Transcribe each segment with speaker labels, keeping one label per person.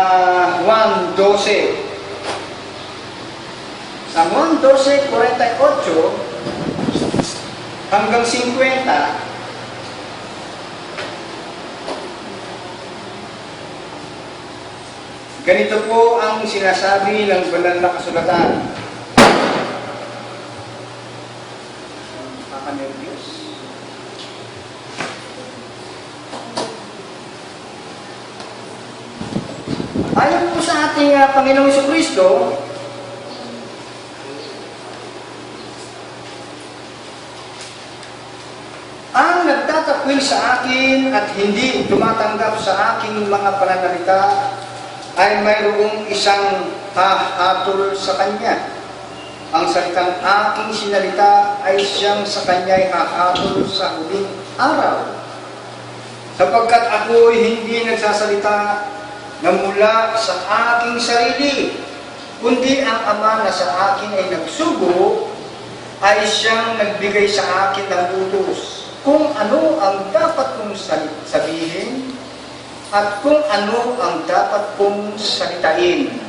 Speaker 1: Ah, Juan 12. Sa Juan 12, 48 hanggang 50, ganito po ang sinasabi ng banal na kasulatan. Nakaka-nervyos. Ayon po sa ating uh, Panginoong Kristo, ang nagtatakwil sa akin at hindi tumatanggap sa aking mga pananalita ay mayroong isang hahatol sa kanya. Ang salitang aking sinalita ay siyang sa kanya'y hahatol sa huling araw. Sapagkat ako'y hindi nagsasalita na mula sa aking sarili, kundi ang Ama na sa akin ay nagsugo, ay siyang nagbigay sa akin ng utos kung ano ang dapat kong sabihin at kung ano ang dapat kong salitain.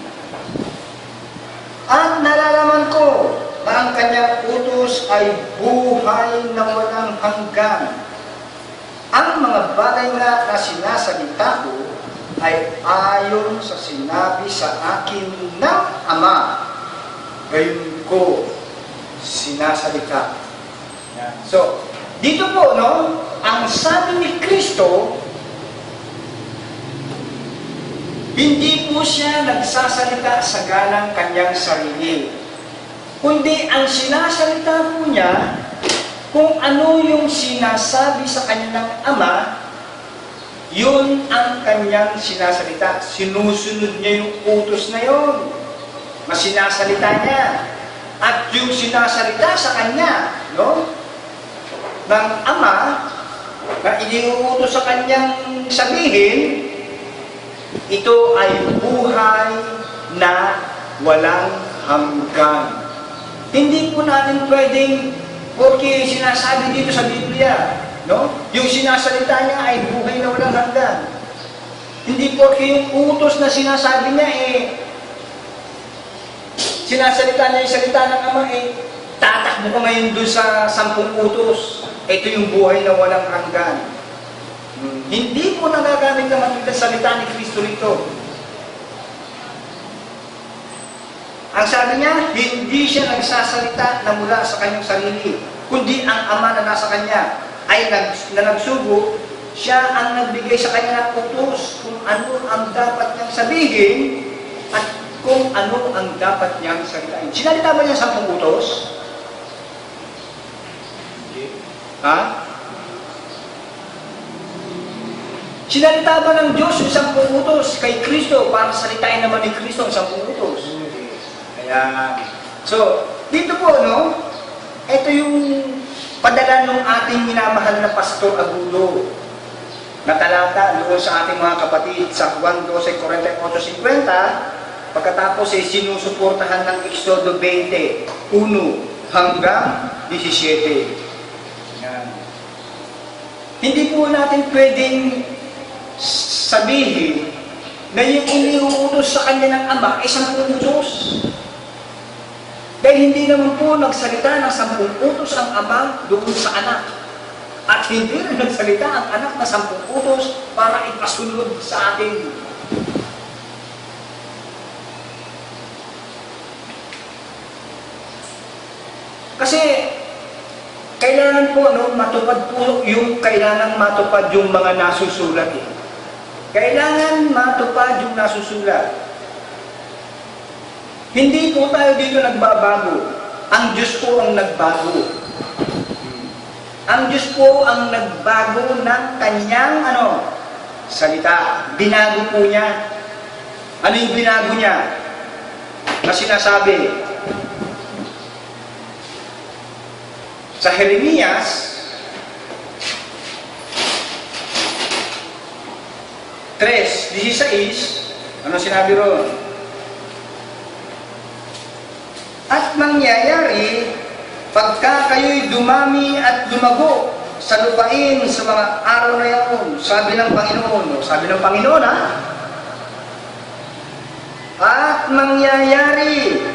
Speaker 1: At nalalaman ko na ang kanyang utos ay buhay na walang hanggan. Ang mga bagay nga na sinasalita ko ay ayon sa sinabi sa akin ng Ama. Gayon ko sinasalita. Yan. So, dito po, no, ang sabi ni Kristo, hindi po siya nagsasalita sa ganang kanyang sarili. Kundi ang sinasalita po niya, kung ano yung sinasabi sa kanyang ama, yun ang kanyang sinasalita. Sinusunod niya yung utos na yun. Na sinasalita niya. At yung sinasalita sa kanya, no? Ng ama, na iniuutos sa kanyang sabihin, ito ay buhay na walang hanggan. Hindi po natin pwedeng, porque sinasabi dito sa Biblia, no? Yung sinasalita niya ay buhay na walang hanggan. Hindi porque yung utos na sinasabi niya eh, sinasalita niya yung salita ng Ama eh, tatakbo ka ngayon doon sa sampung utos. Ito yung buhay na walang hanggan. Hmm. Hindi po nagagamit naman yung salita ni Kristo rito. Ang sabi niya, hindi siya nagsasalita na mula sa kanyang sarili, kundi ang ama na nasa kanya ay nag, na nagsugo, siya ang nagbigay sa kanya ng utos kung ano ang dapat niyang sabihin at kung ano ang dapat niyang salitain. Sinalita ba niya sa utos? Ha? Sinalita ba ng Diyos yung sampung utos kay Kristo para salitain naman ni Kristo ang sampung utos? Kaya, so, dito po, no, ito yung padala ng ating minamahal na Pastor Agudo na talata doon sa ating mga kapatid sa Juan 12, 48, 50 pagkatapos ay sinusuportahan ng Exodo 20, 1 hanggang 17. Yan. Hindi po natin pwedeng sabihin na yung iniuutos sa kanya ng Ama ay sampung utos. Dahil hindi naman po nagsalita ng sampung utos ang Ama doon sa anak. At hindi rin nagsalita ang anak na sampung utos para ipasunod sa atin. Kasi kailangan po no, matupad po yung kailangan matupad yung mga nasusulat eh. Kailangan matupad yung nasusulat. Hindi po tayo dito nagbabago. Ang Diyos po ang nagbago. Ang Diyos po ang nagbago ng kanyang ano, salita. Binago po niya. Ano yung binago niya? Na sinasabi, sa Jeremias 3.16 ano sinabi ron? At mangyayari pagka kayo'y dumami at lumago sa lupain sa mga araw na yaon, sabi ng Panginoon, no? sabi ng Panginoon ha, At mangyayari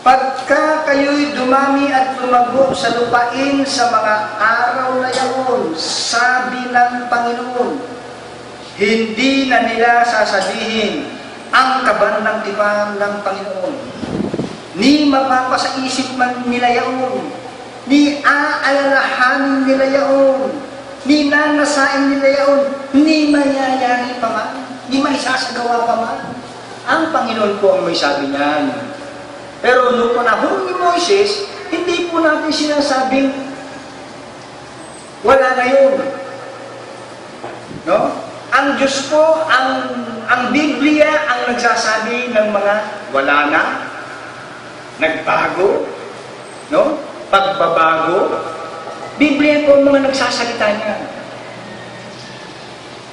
Speaker 1: Pagka kayo'y dumami at lumago sa lupain sa mga araw na yaon, sabi ng Panginoon, hindi na nila sasabihin ang kaban ng tipan ng Panginoon. Ni mapapasaisip man nila yaon, ni aalalahanin nila yaon, ni nanasain nila yaon, ni mayayari pa man, ni maisasagawa pa man. Ang Panginoon po ang may sabi niyan. Pero noong panahon ni Moises, hindi po natin sinasabing wala na yun. No? Ang Diyos po, ang, ang Biblia ang nagsasabi ng mga wala na, nagbago, no? pagbabago. Biblia po ang mga nagsasalita niya.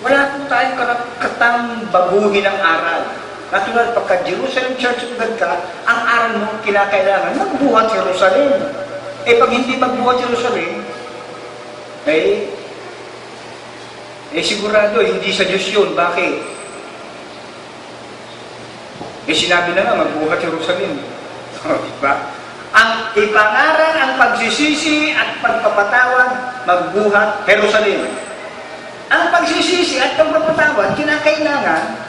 Speaker 1: Wala po tayong katang baguhin ang aral. Katulad pagka Jerusalem Church of God ka, ang aral mo kinakailangan, magbuhat Jerusalem. Eh pag hindi magbuhat Jerusalem, eh, eh sigurado, hindi sa Diyos yun. Bakit? Eh sinabi na nga, magbuhat Jerusalem. O, diba? Ang ipangaral, ang pagsisisi at pagpapatawad, magbuhat Jerusalem. Ang pagsisisi at pagpapatawad, kinakailangan,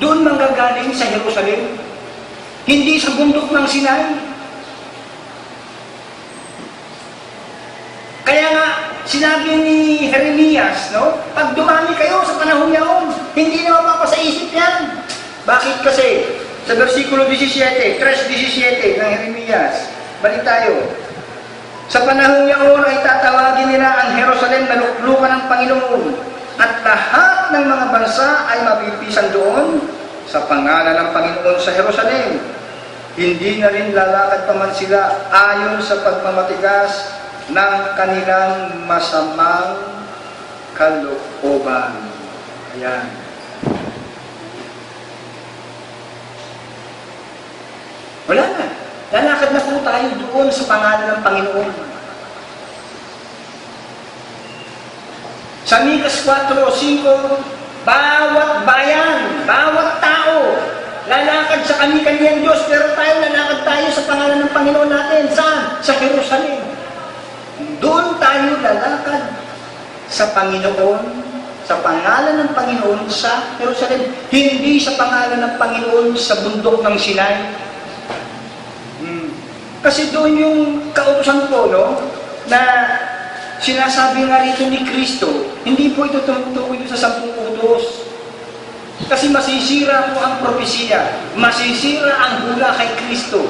Speaker 1: doon manggagaling sa Jerusalem. Hindi sa bundok ng Sinai. Kaya nga, sinabi ni Jeremias, no? Pag dumami kayo sa panahon yaon, hindi na mapapasaisip yan. Bakit kasi? Sa versikulo 17, 3.17 ng Jeremias, balik tayo. Sa panahon yaon ay tatawagin nila ang Jerusalem na luklukan ng Panginoon at lahat ng mga bansa ay mapipisan doon sa pangalan ng Panginoon sa Jerusalem. Hindi na rin lalakad pa man sila ayon sa pagmamatigas ng kanilang masamang kalooban. Ayan. Wala na. Lalakad na po tayo doon sa pangalan ng Panginoon. Sa Mikas 4.5, bawat bayan, bawat tao, lalakad sa kani-kaniyang Diyos, pero tayo lalakad tayo sa pangalan ng Panginoon natin. Saan? Sa Jerusalem. Doon tayo lalakad sa Panginoon, sa pangalan ng Panginoon sa Jerusalem. Hindi sa pangalan ng Panginoon sa bundok ng Sinai. Hmm. Kasi doon yung kautusan po, no, na sinasabi nga rito ni Kristo, hindi po ito tumutukoy sa sampung utos. Kasi masisira po ang propesiya, masisira ang hula kay Kristo.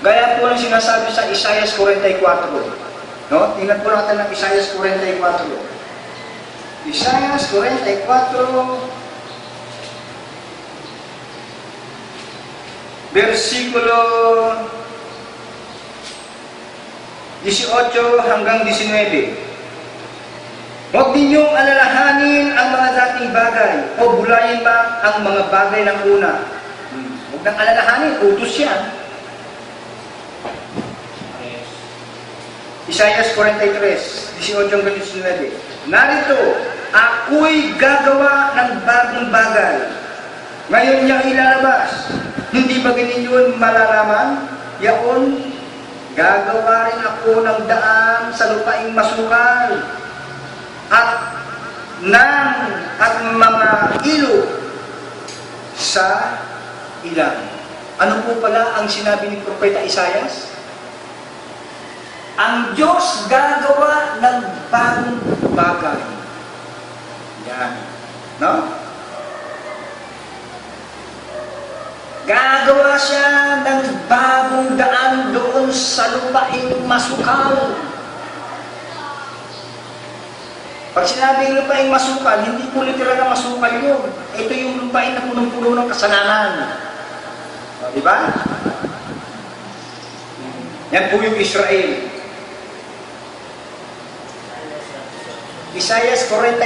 Speaker 1: Gaya po ang sinasabi sa Isaiah 44. No? Tingnan po natin ng Isaiah 44. Isaiah 44, versikulo 18 hanggang 19. Huwag ninyong alalahanin ang mga dating bagay o bulayin ba ang mga bagay ng una. Hmm. Huwag nang alalahanin, utos yan. Isaiah 43, 18 hanggang 19. Narito, ako'y gagawa ng bagong bagay. Ngayon niya ilalabas. Hindi ba ganinyo malalaman? Yaon, gagawa rin ako ng daan sa lupaing masukal at ng at mga ilog sa ilan. Ano po pala ang sinabi ni Propeta Isayas? Ang Diyos gagawa ng bagong bagay. Yan. No? Gagawa siya ng bagong daan doon sa lupaing masukal. Pag sinabing lupaing masukal, hindi po literal na masukal yun. Ito yung lupain na punong-puno ng kasalanan. O, di ba? Yan po yung Israel. Isaiah 40,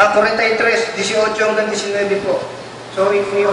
Speaker 1: ah, 43, 18 hanggang 19 po. Sorry po yung